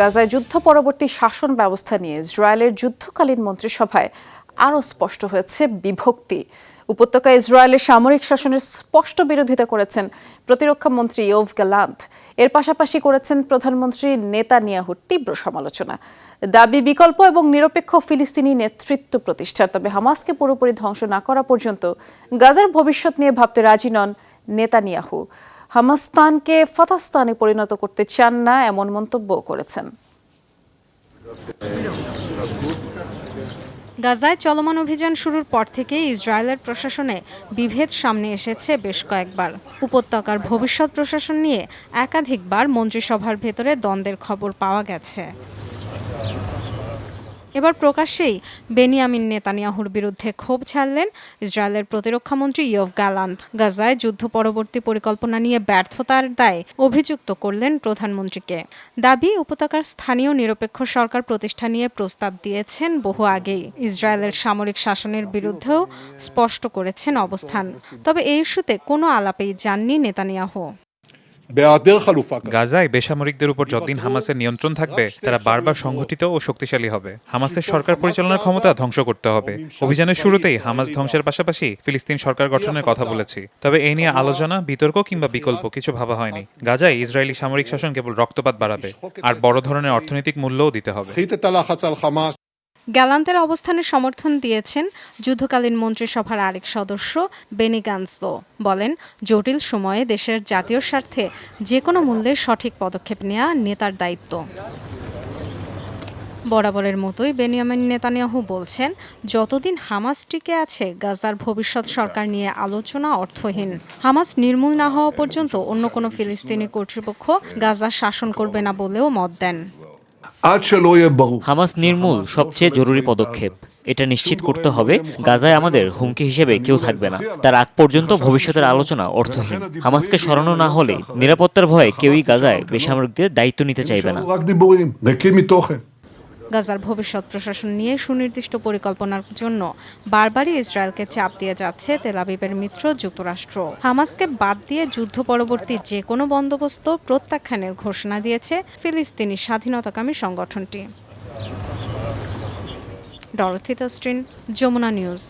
গাজায় যুদ্ধ পরবর্তী শাসন ব্যবস্থা নিয়ে ইসরায়েলের যুদ্ধকালীন মন্ত্রিসভায় আরও স্পষ্ট হয়েছে বিভক্তি। উপত্যকায় ইসরায়েলের সামরিক শাসনের স্পষ্ট বিরোধিতা করেছেন প্রতিরক্ষা মন্ত্রী ইয়োভ গ্যালান্ট এর পাশাপাশি করেছেন প্রধানমন্ত্রী নেতানিয়াহুর তীব্র সমালোচনা। দাবি, বিকল্প এবং নিরপেক্ষ ফিলিস্তিনি নেতৃত্ব প্রতিষ্ঠার। তবে হামাসকে পুরোপুরি ধ্বংস না করা পর্যন্ত গাজার ভবিষ্যৎ নিয়ে ভাবতে রাজি নন নেতানিয়াহু। হামাস্তানকে ফতাস্তানে পরিণত করতে চান না, এমন মন্তব্য করেছেন। গাজায় চলমান অভিযান শুরুর পর থেকে ইসরায়েলের প্রশাসনে বিভেদ সামনে এসেছে বেশ কয়েকবার। উপত্যকার ভবিষ্যৎ প্রশাসন নিয়ে একাধিকবার মন্ত্রিসভার ভেতরে দ্বন্দ্বের খবর পাওয়া গেছে। এবার প্রকাশ্যেই বেনিয়ামিন নেতানিয়াহুর বিরুদ্ধে ক্ষোভ ছাড়লেন ইসরায়েলের প্রতিরক্ষামন্ত্রী ইয়ফ গালান্ত গাজায় যুদ্ধ পরবর্তী পরিকল্পনা নিয়ে ব্যর্থতার দায়ে অভিযুক্ত করলেন প্রধানমন্ত্রীকে। দাবি, উপত্যকার স্থানীয় নিরপেক্ষ সরকার প্রতিষ্ঠা নিয়ে প্রস্তাব দিয়েছেন বহু আগেই। ইসরায়েলের সামরিক শাসনের বিরুদ্ধেও স্পষ্ট করেছেন অবস্থান। তবে এই ইস্যুতে কোনো আলাপেই যাননি নেতানিয়াহু। গাজায় বেসামরিকদের উপর যতদিন হামাসের নিয়ন্ত্রণ থাকবে তারা বারবার সংগঠিত ও শক্তিশালী হবে। হামাসের সরকার পরিচালনার ক্ষমতা ধ্বংস করতে হবে। অভিযানের শুরুতেই হামাস ধ্বংসের পাশাপাশি ফিলিস্তিন সরকার গঠনের কথা বলেছি। তবে এই নিয়ে আলোচনা বিতর্ক কিংবা বিকল্প কিছু ভাবা হয়নি। গাজায় ইসরায়েলি সামরিক শাসন কেবল রক্তপাত বাড়াবে আর বড় ধরনের অর্থনৈতিক মূল্যও দিতে হবে। গ্যালান্তের অবস্থানে সমর্থন দিয়েছেন যুদ্ধকালীন মন্ত্রিসভার আরেক সদস্য, বেনি গান্সো। বলেন, জটিল সময়ে দেশের জাতীয় স্বার্থে যে কোনো মূল্যে সঠিক পদক্ষেপ নেওয়া নেতার দায়িত্ব। বরাবরের মতোই বেনিয়ামিন নেতানিয়াহু বলছেন, যতদিন হামাস টিকে আছে, গাজার ভবিষ্যৎ সরকার নিয়ে আলোচনা অর্থহীন। হামাস নির্মূল না হওয়া পর্যন্ত অন্য কোনো ফিলিস্তিনি কর্তৃপক্ষ গাজা শাসন করবে না বলেও মত দেন। হামাস নির্মূল সবচেয়ে জরুরি পদক্ষেপ। এটা নিশ্চিত করতে হবে গাজায় আমাদের হুমকি হিসেবে কেউ থাকবে না। তার আগ পর্যন্ত ভবিষ্যতের আলোচনা অর্থহীন। হামাসকে সরানো না হলে নিরাপত্তার ভয়ে কেউই গাজায় বেসামরিকদের দায়িত্ব নিতে চাইবে না। গাজার ভবিষ্যৎ প্রশাসন নিয়ে সুনির্দিষ্ট পরিকল্পনার জন্য বারবারই ইসরায়েলকে চাপ দিয়ে যাচ্ছে তেলাবিবের মিত্র যুক্তরাষ্ট্র। হামাসকে বাদ দিয়ে যুদ্ধ পরবর্তী যে কোনো বন্দোবস্ত প্রত্যাখ্যানের ঘোষণা দিয়েছে ফিলিস্তিনি স্বাধীনতাকামী সংগঠনটি। ডরথিতা স্ট্রিন যমুনা নিউজ।